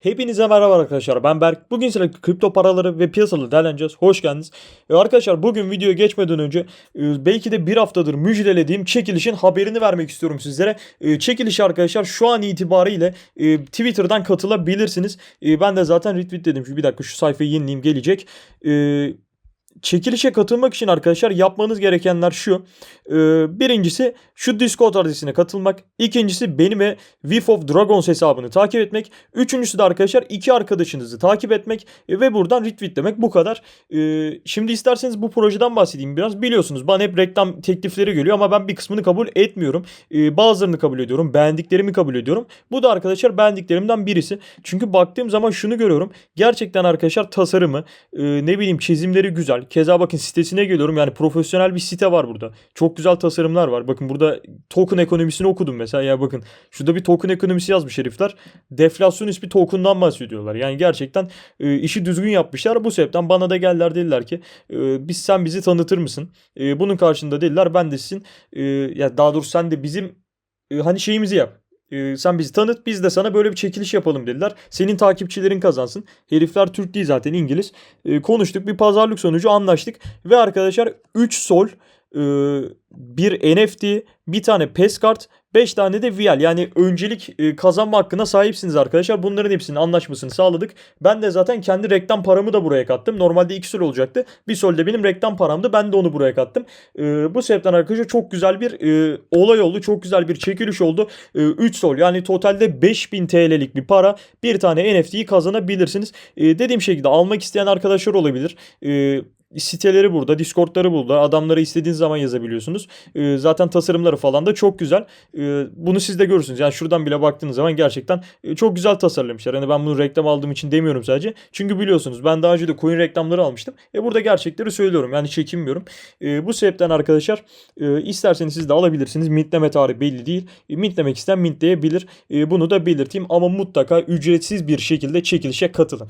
Hepinize merhaba arkadaşlar ben Berk. Bugün sürekli kripto paraları ve piyasaları değerleneceğiz. Hoş geldiniz. E, arkadaşlar bugün videoya geçmeden önce e, belki de bir haftadır müjdelediğim çekilişin haberini vermek istiyorum sizlere. E, çekiliş arkadaşlar şu an itibariyle e, Twitter'dan katılabilirsiniz. E, ben de zaten retweetledim. Şu bir dakika şu sayfayı yenileyim gelecek. E, çekilişe katılmak için arkadaşlar yapmanız gerekenler şu. Ee, birincisi şu Discord adresine katılmak. İkincisi benim ve Whiff of Dragons hesabını takip etmek. Üçüncüsü de arkadaşlar iki arkadaşınızı takip etmek ve buradan retweetlemek bu kadar. Ee, şimdi isterseniz bu projeden bahsedeyim biraz. Biliyorsunuz bana hep reklam teklifleri geliyor ama ben bir kısmını kabul etmiyorum. Ee, bazılarını kabul ediyorum. Beğendiklerimi kabul ediyorum. Bu da arkadaşlar beğendiklerimden birisi. Çünkü baktığım zaman şunu görüyorum. Gerçekten arkadaşlar tasarımı, e, ne bileyim çizimleri güzel. Keza bakın sitesine geliyorum. Yani profesyonel bir site var burada. Çok güzel tasarımlar var. Bakın burada token ekonomisini okudum mesela. Ya bakın şurada bir token ekonomisi yazmış herifler. Deflasyonist bir token'dan bahsediyorlar. Yani gerçekten e, işi düzgün yapmışlar. Bu sebepten bana da geldiler dediler ki e, biz sen bizi tanıtır mısın? E, bunun karşında dediler ben de sizin e, ya daha doğrusu sen de bizim e, hani şeyimizi yap. E, sen bizi tanıt biz de sana böyle bir çekiliş yapalım dediler. Senin takipçilerin kazansın. Herifler Türk değil zaten İngiliz. E, konuştuk bir pazarlık sonucu anlaştık. Ve arkadaşlar 3 sol bir NFT, bir tane PES kart, 5 tane de VL yani öncelik e, kazanma hakkına sahipsiniz arkadaşlar. Bunların hepsinin anlaşmasını sağladık. Ben de zaten kendi reklam paramı da buraya kattım. Normalde 2 sol olacaktı. Bir sol de benim reklam paramdı. Ben de onu buraya kattım. E, bu sebepten arkadaşlar çok güzel bir e, olay oldu. Çok güzel bir çekiliş oldu. E, 3 sol yani totalde 5000 TL'lik bir para. Bir tane NFT'yi kazanabilirsiniz. Dediğim şekilde almak isteyen arkadaşlar olabilir. Siteleri burada, Discord'ları burada. Adamlara istediğiniz zaman yazabiliyorsunuz. Ee, zaten tasarımları falan da çok güzel. Ee, bunu siz de görürsünüz. Yani şuradan bile baktığınız zaman gerçekten e, çok güzel tasarlamışlar. Hani ben bunu reklam aldığım için demiyorum sadece. Çünkü biliyorsunuz ben daha önce de coin reklamları almıştım. E burada gerçekleri söylüyorum. Yani çekinmiyorum. E, bu sebepten arkadaşlar e, isterseniz siz de alabilirsiniz. Mintleme tarihi belli değil. E, mintlemek isteyen mintleyebilir. E, bunu da belirteyim ama mutlaka ücretsiz bir şekilde çekilişe katılın.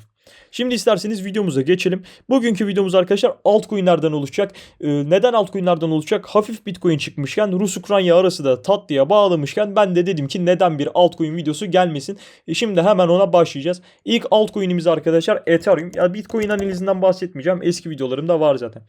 Şimdi isterseniz videomuza geçelim. Bugünkü videomuz arkadaşlar altcoin'lerden oluşacak. Ee, neden altcoin'lerden oluşacak? Hafif Bitcoin çıkmışken Rus-Ukrayna arası da tatlıya bağlamışken ben de dedim ki neden bir altcoin videosu gelmesin. E şimdi hemen ona başlayacağız. İlk altcoin'imiz arkadaşlar Ethereum. Ya Bitcoin analizinden bahsetmeyeceğim. Eski videolarımda var zaten.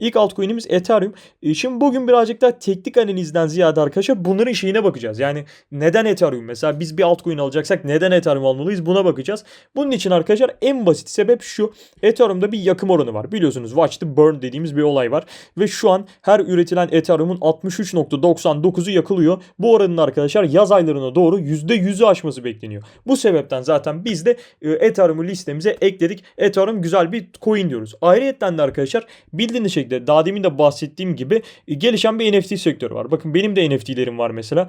İlk altcoin'imiz Ethereum. E şimdi bugün birazcık daha teknik analizden ziyade arkadaşlar bunların şeyine bakacağız. Yani neden Ethereum? Mesela biz bir altcoin alacaksak neden Ethereum almalıyız? Buna bakacağız. Bunun için arkadaşlar en basit sebep şu. Ethereum'da bir yakım oranı var. Biliyorsunuz Watch the Burn dediğimiz bir olay var. Ve şu an her üretilen Ethereum'un 63.99'u yakılıyor. Bu oranın arkadaşlar yaz aylarına doğru %100'ü aşması bekleniyor. Bu sebepten zaten biz de e, Ethereum'u listemize ekledik. Ethereum güzel bir coin diyoruz. Ayrıyetten de arkadaşlar bildiğiniz şekilde daha demin de bahsettiğim gibi e, gelişen bir NFT sektörü var. Bakın benim de NFT'lerim var mesela.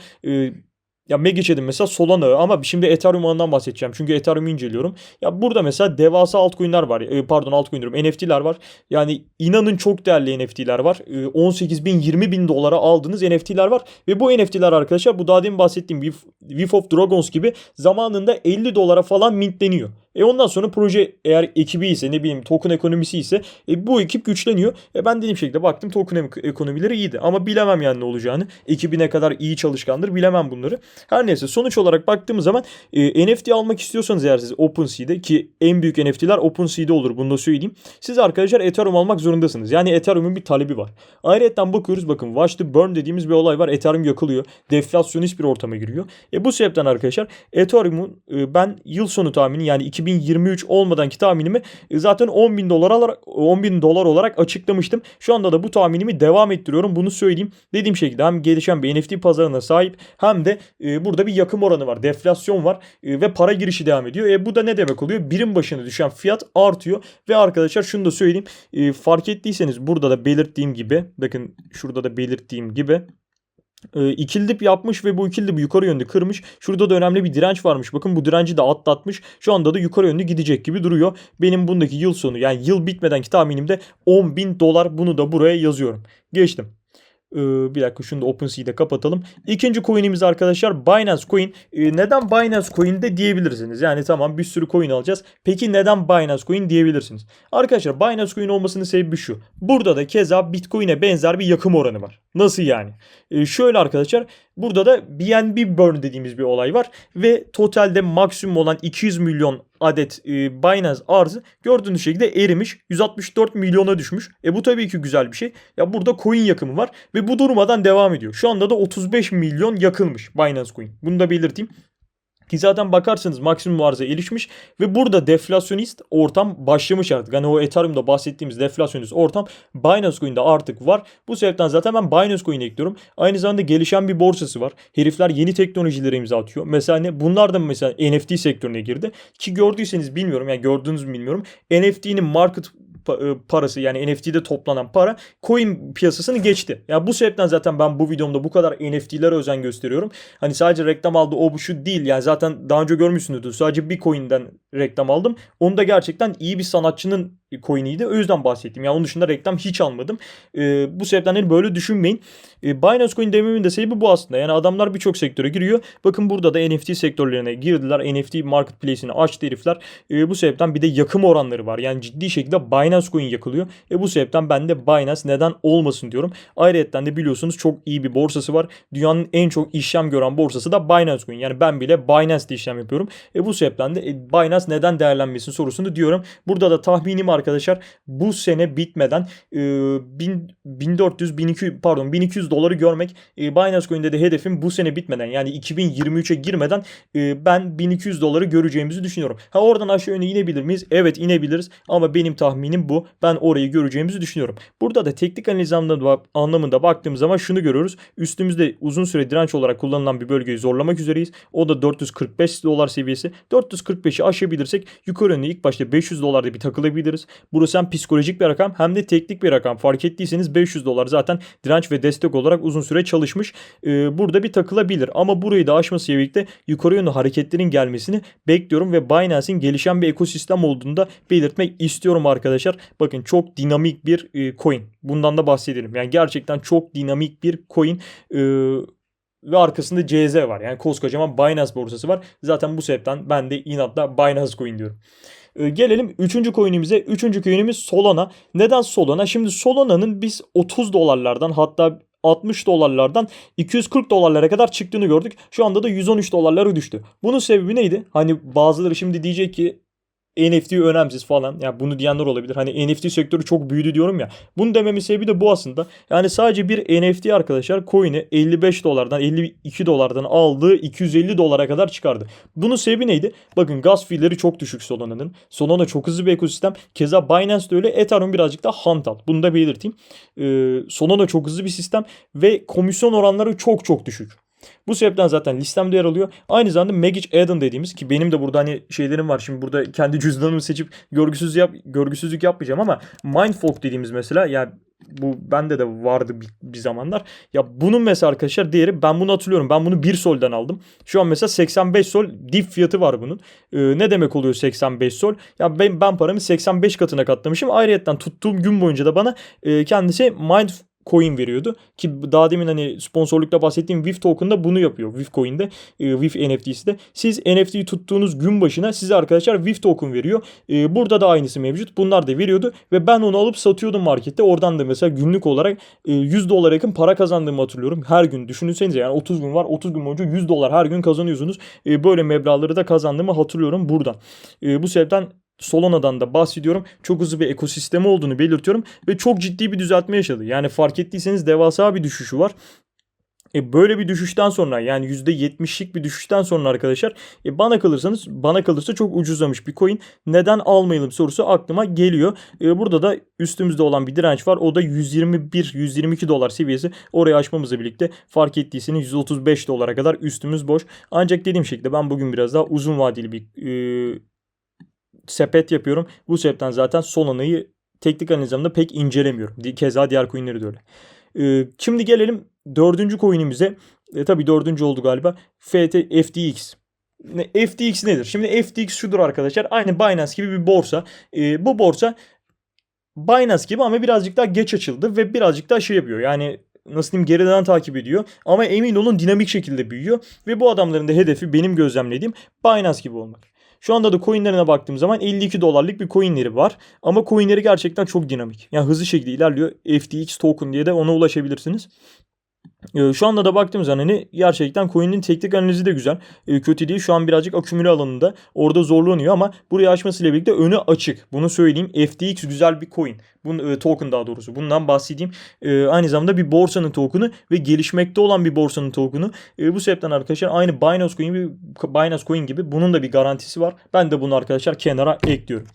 Ya Magic'edim mesela Solana ama şimdi Ethereum ağından bahsedeceğim. Çünkü Ethereum'u inceliyorum. Ya burada mesela devasa altcoin'ler var. E, pardon altcoin diyorum. NFT'ler var. Yani inanın çok değerli NFT'ler var. E, 18 bin 20 bin dolara aldığınız NFT'ler var. Ve bu NFT'ler arkadaşlar bu daha demin bahsettiğim Whiff of Dragons gibi zamanında 50 dolara falan mintleniyor. E ondan sonra proje eğer ekibi ise ne bileyim token ekonomisi ise e, bu ekip güçleniyor. E ben dediğim şekilde baktım token ekonomileri iyiydi. Ama bilemem yani ne olacağını. Ekibi ne kadar iyi çalışkandır bilemem bunları. Her neyse sonuç olarak baktığımız zaman e, NFT almak istiyorsanız eğer siz OpenSea'de ki en büyük NFT'ler OpenSea'de olur bunu da söyleyeyim. Siz arkadaşlar Ethereum almak zorundasınız. Yani Ethereum'un bir talebi var. Ayrıca bakıyoruz bakın Watch the Burn dediğimiz bir olay var. Ethereum yakılıyor. Deflasyonist bir ortama giriyor. E bu sebepten arkadaşlar Ethereum'un e, ben yıl sonu tahmini yani 2023 olmadanki tahminimi e, zaten 10 bin dolar olarak 10 bin dolar olarak açıklamıştım. Şu anda da bu tahminimi devam ettiriyorum. Bunu söyleyeyim. Dediğim şekilde hem gelişen bir NFT pazarına sahip hem de e, burada bir yakım oranı var. Deflasyon var e, ve para girişi devam ediyor. E bu da ne demek oluyor? Birim başına düşen fiyat artıyor ve arkadaşlar şunu da söyleyeyim. Fark ettiyseniz burada da belirttiğim gibi bakın şurada da belirttiğim gibi e, ikili dip yapmış ve bu ikili dibi yukarı yönlü kırmış. Şurada da önemli bir direnç varmış. Bakın bu direnci de atlatmış. Şu anda da yukarı yönlü gidecek gibi duruyor. Benim bundaki yıl sonu yani yıl bitmedenki tahminimde 10 bin dolar. Bunu da buraya yazıyorum. Geçtim. Ee, bir dakika şunu da OpenSea'de kapatalım. İkinci coin'imiz arkadaşlar Binance Coin. Ee, neden Binance Coin de diyebilirsiniz. Yani tamam bir sürü coin alacağız. Peki neden Binance Coin diyebilirsiniz. Arkadaşlar Binance Coin olmasının sebebi şu. Burada da keza Bitcoin'e benzer bir yakım oranı var. Nasıl yani? Ee, şöyle arkadaşlar burada da BNB burn dediğimiz bir olay var ve totalde maksimum olan 200 milyon adet e, Binance arzı gördüğünüz şekilde erimiş. 164 milyona düşmüş. E bu tabii ki güzel bir şey. Ya burada coin yakımı var ve bu durmadan devam ediyor. Şu anda da 35 milyon yakılmış Binance Coin. Bunu da belirteyim. Ki zaten bakarsanız maksimum arıza erişmiş ve burada deflasyonist ortam başlamış artık. Hani o Ethereum'da bahsettiğimiz deflasyonist ortam Binance Coin'de artık var. Bu sebepten zaten ben Binance Coin'e ekliyorum. Aynı zamanda gelişen bir borsası var. Herifler yeni teknolojilere imza atıyor. Mesela ne? Bunlar da mesela NFT sektörüne girdi. Ki gördüyseniz bilmiyorum yani gördünüz mü bilmiyorum. NFT'nin market parası yani NFT'de toplanan para coin piyasasını geçti. Yani bu sebepten zaten ben bu videomda bu kadar NFT'lere özen gösteriyorum. Hani sadece reklam aldı o bu şu değil. Yani zaten daha önce görmüşsünüzdür. Sadece bir coin'den reklam aldım. Onu da gerçekten iyi bir sanatçının coin'iydi. O yüzden bahsettim. Yani onun dışında reklam hiç almadım. Ee, bu sebepten hani böyle düşünmeyin. Ee, Binance Coin dememin de sebebi bu aslında. Yani adamlar birçok sektöre giriyor. Bakın burada da NFT sektörlerine girdiler. NFT marketplace'ini açtı herifler. Ee, bu sebepten bir de yakım oranları var. Yani ciddi şekilde Binance Coin yakılıyor. E bu sebepten ben de Binance neden olmasın diyorum. Ayrıca de biliyorsunuz çok iyi bir borsası var. Dünyanın en çok işlem gören borsası da Binance Coin. Yani ben bile Binance'de işlem yapıyorum. E bu sebepten de e, Binance neden değerlenmesin sorusunu diyorum. Burada da tahminim arkadaşlar bu sene bitmeden e, 1000, 1400 1200 pardon 1200 doları görmek e, Binance Coin'de de hedefim bu sene bitmeden yani 2023'e girmeden e, ben 1200 doları göreceğimizi düşünüyorum. Ha oradan aşağı yöne inebilir miyiz? Evet inebiliriz ama benim tahminim bu. Ben orayı göreceğimizi düşünüyorum. Burada da teknik analiz anlamında baktığımız zaman şunu görüyoruz. Üstümüzde uzun süre direnç olarak kullanılan bir bölgeyi zorlamak üzereyiz. O da 445 dolar seviyesi. 445'i aşabilirsek yukarı yönlü ilk başta 500 dolarda bir takılabiliriz. Burası hem psikolojik bir rakam hem de teknik bir rakam. Fark ettiyseniz 500 dolar zaten direnç ve destek olarak uzun süre çalışmış. Ee, burada bir takılabilir ama burayı da aşmasıyla birlikte yukarı yönlü hareketlerin gelmesini bekliyorum ve Binance'in gelişen bir ekosistem olduğunu da belirtmek istiyorum arkadaşlar. Bakın çok dinamik bir e, coin. Bundan da bahsedelim. Yani gerçekten çok dinamik bir coin. Ee, ve arkasında CZ var. Yani koskocaman Binance borsası var. Zaten bu sebepten ben de inatla Binance Coin diyorum. Ee, gelelim 3. coin'imize. 3. coin'imiz Solana. Neden Solana? Şimdi Solana'nın biz 30 dolarlardan hatta 60 dolarlardan 240 dolarlara kadar çıktığını gördük. Şu anda da 113 dolarlara düştü. Bunun sebebi neydi? Hani bazıları şimdi diyecek ki NFT önemsiz falan. Yani bunu diyenler olabilir. Hani NFT sektörü çok büyüdü diyorum ya. Bunu dememin sebebi de bu aslında. Yani sadece bir NFT arkadaşlar coin'i 55 dolardan 52 dolardan aldığı 250 dolara kadar çıkardı. Bunun sebebi neydi? Bakın gas fiilleri çok düşük Solana'nın. Solana çok hızlı bir ekosistem. Keza Binance de öyle. Ethereum birazcık da hantal. Bunu da belirteyim. Ee, Solana çok hızlı bir sistem ve komisyon oranları çok çok düşük. Bu sebepten zaten listemde yer alıyor. Aynı zamanda Magic Eden dediğimiz ki benim de burada hani şeylerim var. Şimdi burada kendi cüzdanımı seçip görgüsüz yap, görgüsüzlük yapmayacağım ama Mindfolk dediğimiz mesela yani bu bende de vardı bir, bir zamanlar. Ya bunun mesela arkadaşlar değeri ben bunu hatırlıyorum. Ben bunu 1 soldan aldım. Şu an mesela 85 sol dip fiyatı var bunun. Ee, ne demek oluyor 85 sol? Ya ben, ben paramı 85 katına katlamışım. Ayrıyetten tuttuğum gün boyunca da bana e, kendisi Mind coin veriyordu. Ki daha demin hani sponsorlukta bahsettiğim WIF token'da bunu yapıyor. WIF coin'de, e, WIF NFT'si de. Siz NFT'yi tuttuğunuz gün başına size arkadaşlar WIF token veriyor. E, burada da aynısı mevcut. Bunlar da veriyordu ve ben onu alıp satıyordum markette. Oradan da mesela günlük olarak e, 100 dolara yakın para kazandığımı hatırlıyorum. Her gün düşünsenize yani 30 gün var. 30 gün boyunca 100 dolar her gün kazanıyorsunuz. E, böyle meblağları da kazandığımı hatırlıyorum buradan. E, bu sebepten Solana'dan da bahsediyorum. Çok hızlı bir ekosistemi olduğunu belirtiyorum ve çok ciddi bir düzeltme yaşadı. Yani fark ettiyseniz devasa bir düşüşü var. E böyle bir düşüşten sonra yani %70'lik bir düşüşten sonra arkadaşlar e bana kalırsanız bana kalırsa çok ucuzlamış bir coin. Neden almayalım sorusu aklıma geliyor. E burada da üstümüzde olan bir direnç var. O da 121-122 dolar seviyesi. Orayı aşmamızla birlikte fark ettiyseniz 135 dolara kadar üstümüz boş. Ancak dediğim şekilde ben bugün biraz daha uzun vadeli bir e, sepet yapıyorum. Bu sebepten zaten Solana'yı teknik analizimde pek incelemiyorum. Keza diğer coinleri de öyle. Ee, şimdi gelelim dördüncü coin'imize. E, tabii dördüncü oldu galiba. FT, FTX. FTX nedir? Şimdi FTX şudur arkadaşlar. Aynı Binance gibi bir borsa. Ee, bu borsa Binance gibi ama birazcık daha geç açıldı ve birazcık daha şey yapıyor. Yani nasıl diyeyim geriden takip ediyor. Ama emin olun dinamik şekilde büyüyor. Ve bu adamların da hedefi benim gözlemlediğim Binance gibi olmak. Şu anda da coinlerine baktığım zaman 52 dolarlık bir coinleri var. Ama coinleri gerçekten çok dinamik. Yani hızlı şekilde ilerliyor. FTX token diye de ona ulaşabilirsiniz. Ee, Şu anda da baktığımız zaman hani gerçekten coin'in teknik analizi de güzel. Ee, Kötü değil. Şu an birazcık akümüle alanında. Orada zorlanıyor ama burayı açmasıyla birlikte önü açık. Bunu söyleyeyim. FTX güzel bir coin. Bunun e, token daha doğrusu. Bundan bahsedeyim. Ee, aynı zamanda bir borsanın token'ı ve gelişmekte olan bir borsanın token'ı. Bu sebepten arkadaşlar aynı Binance Coin gibi Binance Coin gibi bunun da bir garantisi var. Ben de bunu arkadaşlar kenara ekliyorum.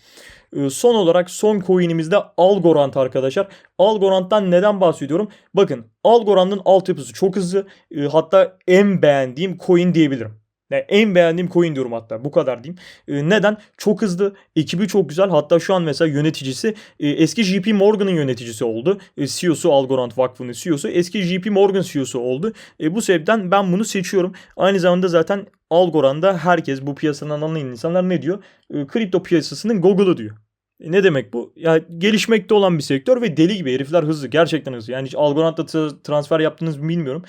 Ee, Son olarak son coin'imiz de Algorand arkadaşlar. Algorand'dan neden bahsediyorum? Bakın Algorand'ın altyapısı çok hızlı. Ee, Hatta en beğendiğim coin diyebilirim. Yani en beğendiğim coin diyorum hatta bu kadar diyeyim. Ee, neden? Çok hızlı, ekibi çok güzel. Hatta şu an mesela yöneticisi e, eski JP Morgan'ın yöneticisi oldu. E, CEO'su Algorand Vakfı'nın CEO'su. Eski JP Morgan CEO'su oldu. E, bu sebepten ben bunu seçiyorum. Aynı zamanda zaten Algorand'da herkes bu piyasadan anlayan insanlar ne diyor? E, kripto piyasasının Google'ı diyor. E, ne demek bu? Ya gelişmekte olan bir sektör ve deli gibi herifler hızlı. Gerçekten hızlı. Yani hiç Algorand'da tra- transfer yaptınız mı bilmiyorum.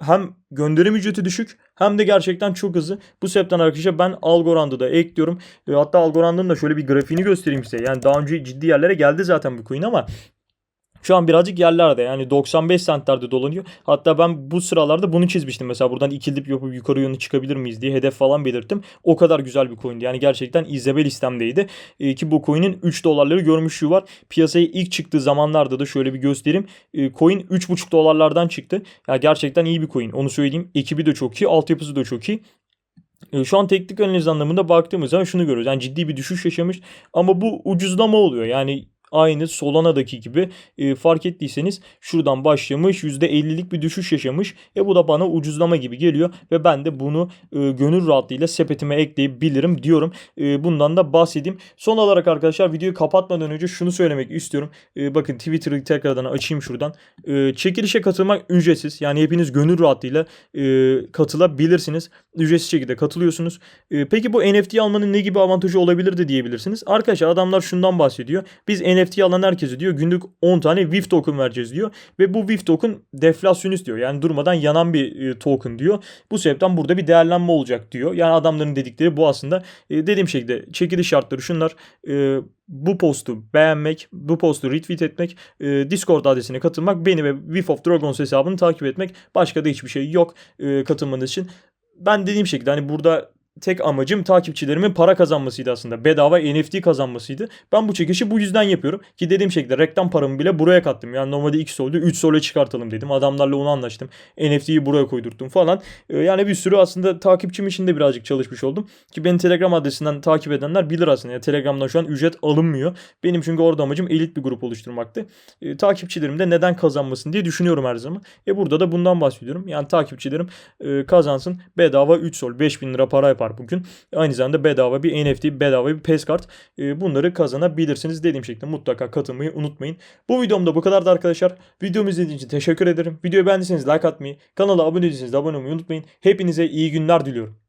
Hem gönderim ücreti düşük hem de gerçekten çok hızlı. Bu sebepten arkadaşlar ben Algorand'ı da ekliyorum. E, hatta Algorand'ın da şöyle bir grafiğini göstereyim size. Yani daha önce ciddi yerlere geldi zaten bu coin ama şu an birazcık yerlerde yani 95 centlerde dolanıyor. Hatta ben bu sıralarda bunu çizmiştim. Mesela buradan ikili dip yapıp yukarı yönlü çıkabilir miyiz diye hedef falan belirttim. O kadar güzel bir coindi. Yani gerçekten izleme listemdeydi. Ee, ki bu coin'in 3 dolarları görmüşlüğü var. Piyasaya ilk çıktığı zamanlarda da şöyle bir göstereyim. Ee, coin 3,5 dolarlardan çıktı. Ya gerçekten iyi bir coin. Onu söyleyeyim. Ekibi de çok iyi. Altyapısı da çok iyi. E, Şu an teknik analiz anlamında baktığımız zaman şunu görüyoruz. Yani ciddi bir düşüş yaşamış ama bu ucuzlama oluyor. Yani aynı Solana'daki gibi e, fark ettiyseniz şuradan başlamış %50'lik bir düşüş yaşamış. E bu da bana ucuzlama gibi geliyor ve ben de bunu e, gönül rahatlığıyla sepetime ekleyebilirim diyorum. E, bundan da bahsedeyim. Son olarak arkadaşlar videoyu kapatmadan önce şunu söylemek istiyorum. E, bakın Twitter'ı tekrardan açayım şuradan. E, çekilişe katılmak ücretsiz. Yani hepiniz gönül rahatlığıyla e, katılabilirsiniz. Ücretsiz şekilde katılıyorsunuz. E, peki bu NFT almanın ne gibi avantajı olabilir de diyebilirsiniz. Arkadaşlar adamlar şundan bahsediyor. Biz NFT alan herkese diyor günlük 10 tane WIF token vereceğiz diyor. Ve bu WIF token deflasyonist diyor. Yani durmadan yanan bir e, token diyor. Bu sebepten burada bir değerlenme olacak diyor. Yani adamların dedikleri bu aslında. E, dediğim şekilde çekiliş şartları şunlar. E, bu postu beğenmek, bu postu retweet etmek, e, Discord adresine katılmak, beni ve Whiff of Dragons hesabını takip etmek. Başka da hiçbir şey yok e, katılmanız için. Ben dediğim şekilde hani burada tek amacım takipçilerimin para kazanmasıydı aslında. Bedava NFT kazanmasıydı. Ben bu çekişi bu yüzden yapıyorum. Ki dediğim şekilde reklam paramı bile buraya kattım. Yani normalde 2 soldu 3 sole çıkartalım dedim. Adamlarla onu anlaştım. NFT'yi buraya koydurttum falan. Ee, yani bir sürü aslında takipçim için de birazcık çalışmış oldum. Ki beni Telegram adresinden takip edenler bilir aslında. Yani Telegram'dan şu an ücret alınmıyor. Benim çünkü orada amacım elit bir grup oluşturmaktı. Ee, takipçilerim de neden kazanmasın diye düşünüyorum her zaman. E burada da bundan bahsediyorum. Yani takipçilerim e, kazansın. Bedava 3 sol 5000 lira para yapar bugün. Aynı zamanda bedava bir NFT, bedava bir PES kart. E, bunları kazanabilirsiniz. Dediğim şekilde mutlaka katılmayı unutmayın. Bu videomda bu kadardı arkadaşlar. Videomu izlediğiniz için teşekkür ederim. Videoyu beğendiyseniz like atmayı, kanala abone değilseniz de abone olmayı unutmayın. Hepinize iyi günler diliyorum.